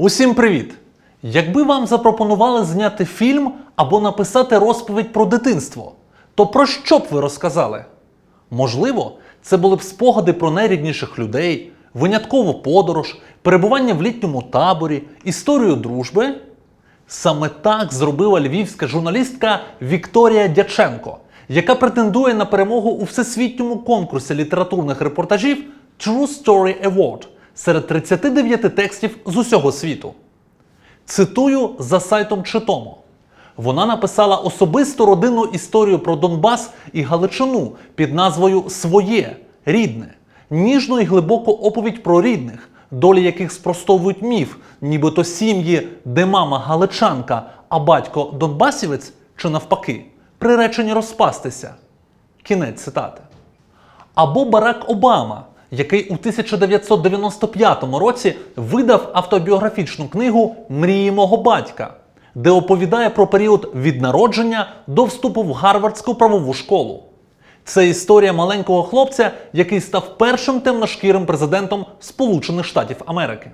Усім привіт! Якби вам запропонували зняти фільм або написати розповідь про дитинство, то про що б ви розказали? Можливо, це були б спогади про найрідніших людей, виняткову подорож, перебування в літньому таборі, історію дружби. Саме так зробила львівська журналістка Вікторія Дяченко, яка претендує на перемогу у всесвітньому конкурсі літературних репортажів True Story Award серед 39 текстів з усього світу. Цитую за сайтом Читомо. Вона написала особисту родинну історію про Донбас і Галичину під назвою Своє рідне, ніжну і глибоку оповідь про рідних, долі яких спростовують міф, нібито сім'ї, де мама галичанка, а батько Донбасівець, чи навпаки, приречені розпастися. Кінець цитати. Або Барак Обама, який у 1995 році видав автобіографічну книгу Мрії мого батька, де оповідає про період від народження до вступу в Гарвардську правову школу. Це історія маленького хлопця, який став першим темношкірим президентом Сполучених Штатів Америки.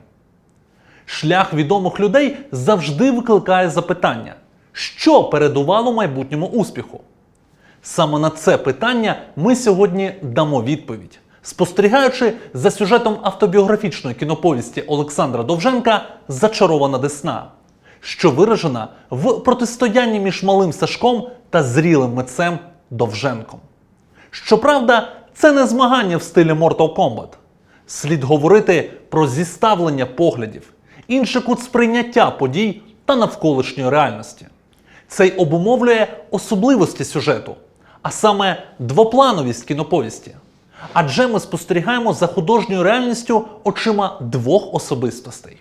Шлях відомих людей завжди викликає запитання, що передувало майбутньому успіху. Саме на це питання ми сьогодні дамо відповідь, спостерігаючи за сюжетом автобіографічної кіноповісті Олександра Довженка Зачарована Десна, що виражена в протистоянні між малим Сашком та зрілим митцем Довженком. Щоправда, це не змагання в стилі Mortal Kombat. Слід говорити про зіставлення поглядів, інший кут сприйняття подій та навколишньої реальності. Це й обумовлює особливості сюжету, а саме двоплановість кіноповісті. Адже ми спостерігаємо за художньою реальністю очима двох особистостей.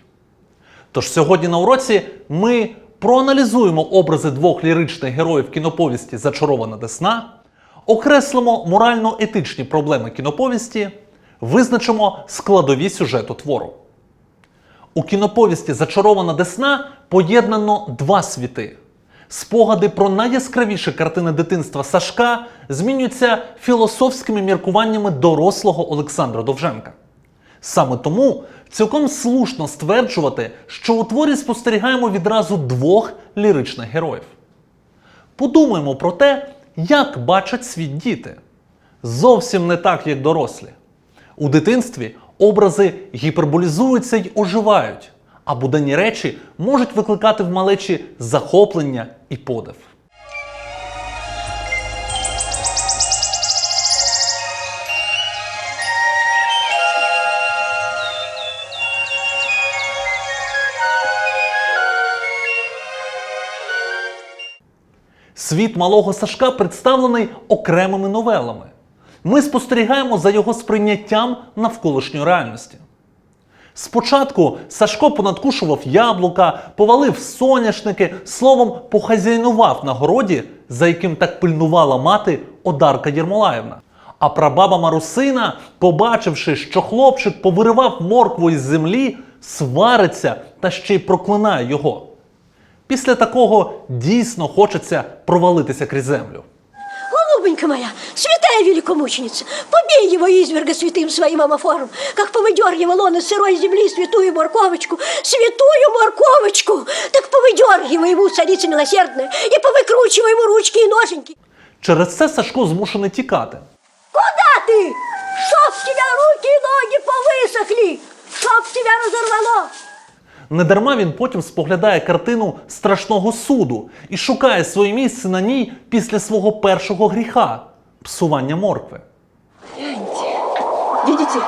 Тож сьогодні на уроці ми проаналізуємо образи двох ліричних героїв кіноповісті Зачарована Десна, окреслимо морально-етичні проблеми кіноповісті, визначимо складові сюжету твору. У кіноповісті Зачарована Десна поєднано два світи. Спогади про найяскравіші картини дитинства Сашка змінюються філософськими міркуваннями дорослого Олександра Довженка. Саме тому цілком слушно стверджувати, що у творі спостерігаємо відразу двох ліричних героїв. Подумаємо про те, як бачать світ діти. Зовсім не так, як дорослі. У дитинстві образи гіперболізуються й оживають, а буденні речі можуть викликати в малечі захоплення і подив. Світ малого Сашка представлений окремими новелами. Ми спостерігаємо за його сприйняттям навколишньої реальності. Спочатку Сашко понадкушував яблука, повалив соняшники, словом, похазяйнував на городі, за яким так пильнувала мати Одарка Єрмолаївна. А прабаба Марусина, побачивши, що хлопчик повиривав моркву із землі, свариться та ще й проклинає його. Після такого дійсно хочеться провалитися крізь землю Голубенька моя, святая великомученица, побей его изверга святым своим амофором, как повыдергивал он из сырой земли святую морковочку, святую морковочку, так повыдергивай ему, царица милосердная, и повыкручивай ему ручки и ноженьки. Через це Сашко змушений тікати. Куда ты? Чтоб тебя руки и ноги повысохли, чтоб тебя разорвало. Недарма він потім споглядає картину страшного суду і шукає своє місце на ній після свого першого гріха псування моркви. Видите?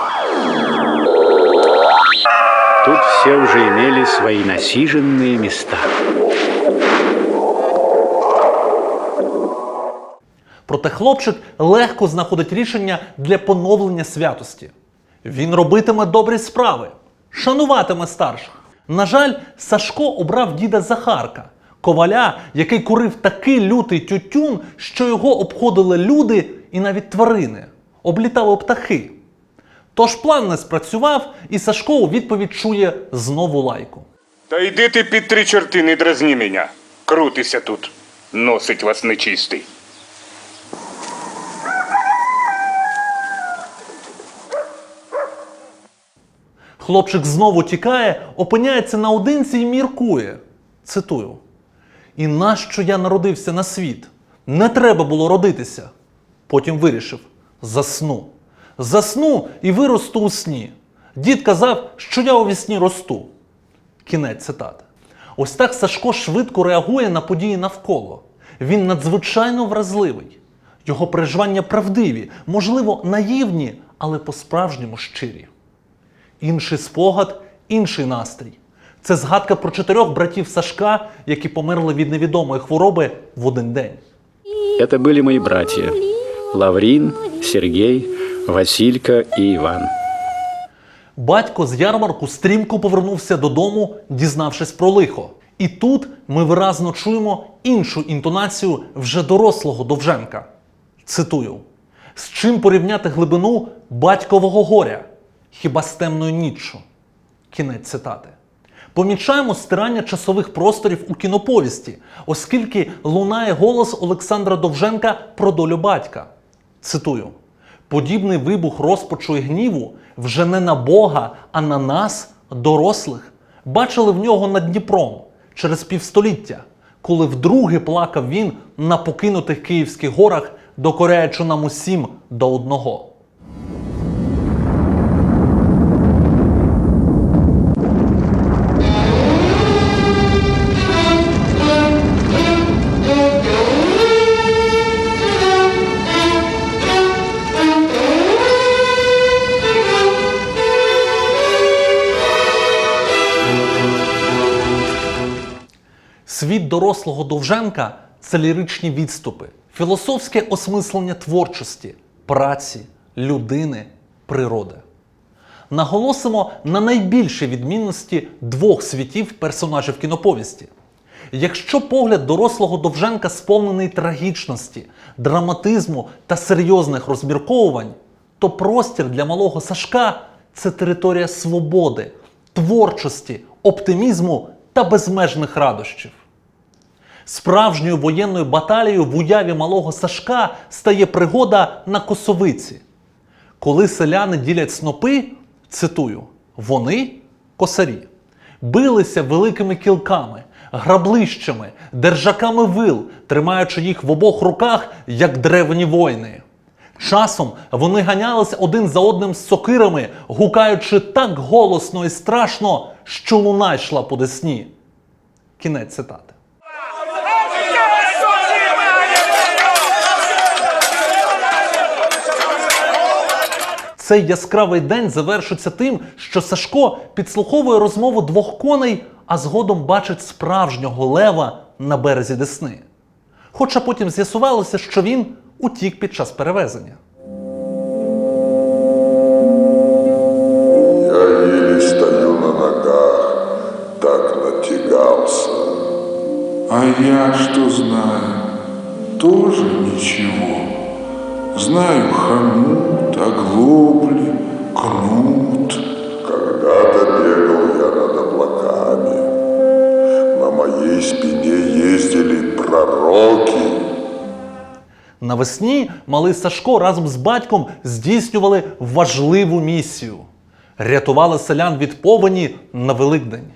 Тут все уже имели свои насиженные места. Проте хлопчик легко знаходить рішення для поновлення святості. Він робитиме добрі справи, шануватиме старших. На жаль, Сашко обрав діда Захарка, коваля, який курив такий лютий тютюн, що його обходили люди і навіть тварини, облітали птахи. Тож план не спрацював, і Сашко у відповідь чує знову лайку. Та йди ти під три чорти, не дразні мене. Крутися тут. Носить вас нечистий. Хлопчик знову тікає, опиняється наодинці і міркує. Цитую: І нащо я народився на світ? Не треба було родитися. Потім вирішив: засну. Засну і виросту у сні. Дід казав, що я у вісні росту. Кінець цитати. Ось так Сашко швидко реагує на події навколо. Він надзвичайно вразливий. Його переживання правдиві, можливо, наївні, але по-справжньому щирі. Інший спогад, інший настрій. Це згадка про чотирьох братів Сашка, які померли від невідомої хвороби в один день. Это были мои братья. Лаврин, Сергей, Василька и Иван. Батько з ярмарку стрімко повернувся додому, дізнавшись про лихо. І тут ми виразно чуємо іншу інтонацію вже дорослого Довженка. Цитую: з чим порівняти глибину батькового горя? Хіба з темною ніччю? Кінець цитати. Помічаємо стирання часових просторів у кіноповісті, оскільки лунає голос Олександра Довженка про долю батька. Цитую: подібний вибух розпачу і гніву вже не на Бога, а на нас, дорослих, бачили в нього над Дніпром через півстоліття, коли вдруге плакав він на покинутих Київських горах, докоряючи нам усім до одного. Дорослого Довженка це ліричні відступи, філософське осмислення творчості, праці, людини, природи. Наголосимо на найбільшій відмінності двох світів персонажів кіноповісті. Якщо погляд дорослого Довженка сповнений трагічності, драматизму та серйозних розмірковувань, то простір для малого Сашка це територія свободи, творчості, оптимізму та безмежних радощів. Справжньою воєнною баталією в уяві малого Сашка стає пригода на косовиці. Коли селяни ділять снопи, цитую, вони косарі, билися великими кілками, граблищами, держаками вил, тримаючи їх в обох руках, як древні воїни. Часом вони ганялися один за одним з сокирами, гукаючи так голосно і страшно, що луна йшла по десні. Кінець цитати. Цей яскравий день завершиться тим, що Сашко підслуховує розмову двох коней, а згодом бачить справжнього лева на березі Десни. Хоча потім з'ясувалося, що він утік під час перевезення. Я стою на ногах, так натягался. А я что знаю? Тоже ничего. Знаю хомут, оглобли, кнут. Когда-то бегал я над облаками. На моей спине ездили пророки. Навесні малий Сашко разом з батьком здійснювали важливу місію рятували селян від повені на Великдень.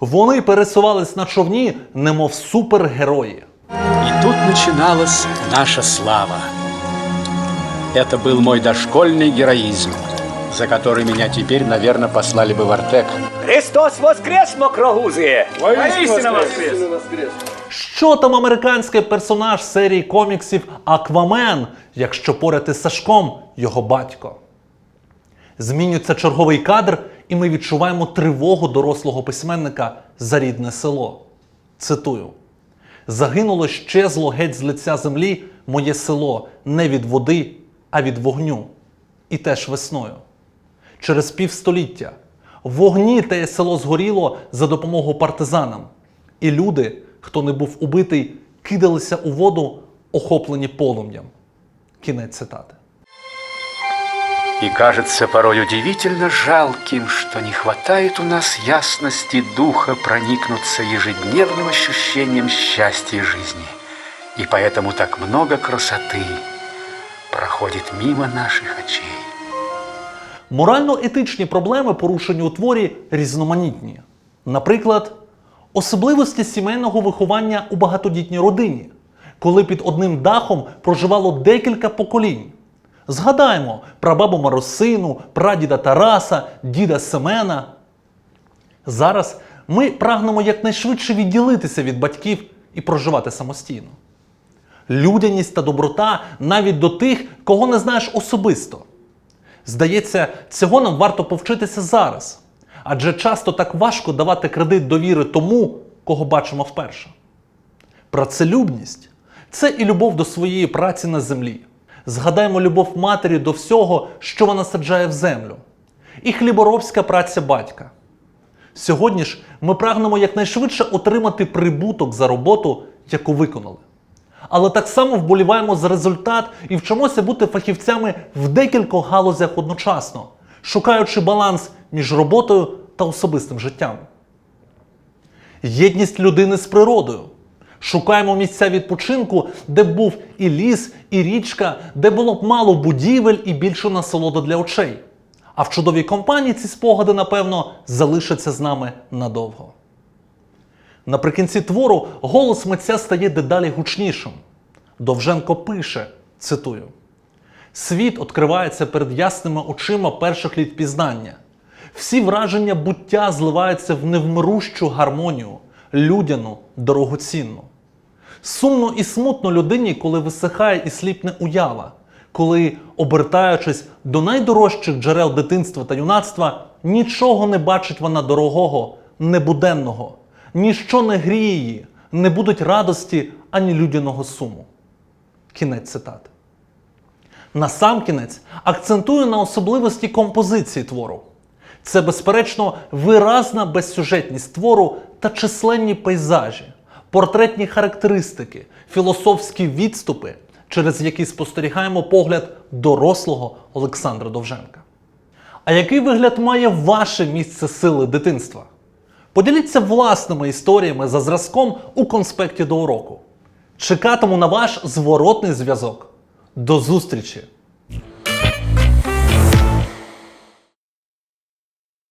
Вони пересувались на човні, немов супергерої. И тут начиналась наша слава. Это был мой дошкольный героизм, за который меня теперь, наверное, послали бы в Артек. Христос воскрес, мокрогузи! Воістину воскрес! Що там американський персонаж серії коміксів Аквамен, якщо поряд із Сашком його батько? Змінюється черговий кадр, і ми відчуваємо тривогу дорослого письменника за рідне село. Цитую: Загинуло щезло геть з лиця землі моє село не від води, а від вогню. І теж весною. Через півстоліття в вогні те село згоріло за допомогою партизанам. І люди, хто не був убитий, кидалися у воду, охоплені полум'ям. Кінець цитати. И кажется порой удивительно жалким, что не хватает у нас ясности духа проникнуться ежедневным ощущением счастья жизни. И поэтому так много красоты проходит мимо наших очей. Морально-етичні проблеми, порушені у творі, різноманітні. Наприклад, особливості сімейного виховання у багатодітній родині, коли під одним дахом проживало декілька поколінь. Згадаємо про бабу Маросину, прадіда Тараса, діда Семена. Зараз ми прагнемо якнайшвидше відділитися від батьків і проживати самостійно. Людяність та доброта навіть до тих, кого не знаєш особисто. Здається, цього нам варто повчитися зараз. Адже часто так важко давати кредит довіри тому, кого бачимо вперше. Працелюбність це і любов до своєї праці на землі. Згадаймо любов матері до всього, що вона саджає в землю, і хліборобська праця батька. Сьогодні ж ми прагнемо якнайшвидше отримати прибуток за роботу, яку виконали. Але так само вболіваємо за результат і вчимося бути фахівцями в декількох галузях одночасно, шукаючи баланс між роботою та особистим життям. Єдність людини з природою. Шукаємо місця відпочинку, де був і ліс, і річка, де було б мало будівель і більше насолоди для очей. А в чудовій компанії ці спогади, напевно, залишаться з нами надовго. Наприкінці твору голос митця стає дедалі гучнішим. Довженко пише, цитую: Світ відкривається перед ясними очима перших літ пізнання. Всі враження буття зливаються в невмирущу гармонію, людяну, дорогоцінну. Сумно і смутно людині, коли висихає і сліпне уява, коли, обертаючись до найдорожчих джерел дитинства та юнацтва, нічого не бачить вона дорогого, небуденного, ніщо не гріє не будуть радості ані людяного суму. Кінець цитати. Насамкінець акцентую на особливості композиції твору. Це, безперечно, виразна безсюжетність твору та численні пейзажі, портретні характеристики, філософські відступи, через які спостерігаємо погляд дорослого Олександра Довженка. А який вигляд має ваше місце сили дитинства? Поділіться власними історіями за зразком у конспекті до уроку. Чекатиму на ваш зворотний зв'язок. До зустрічі!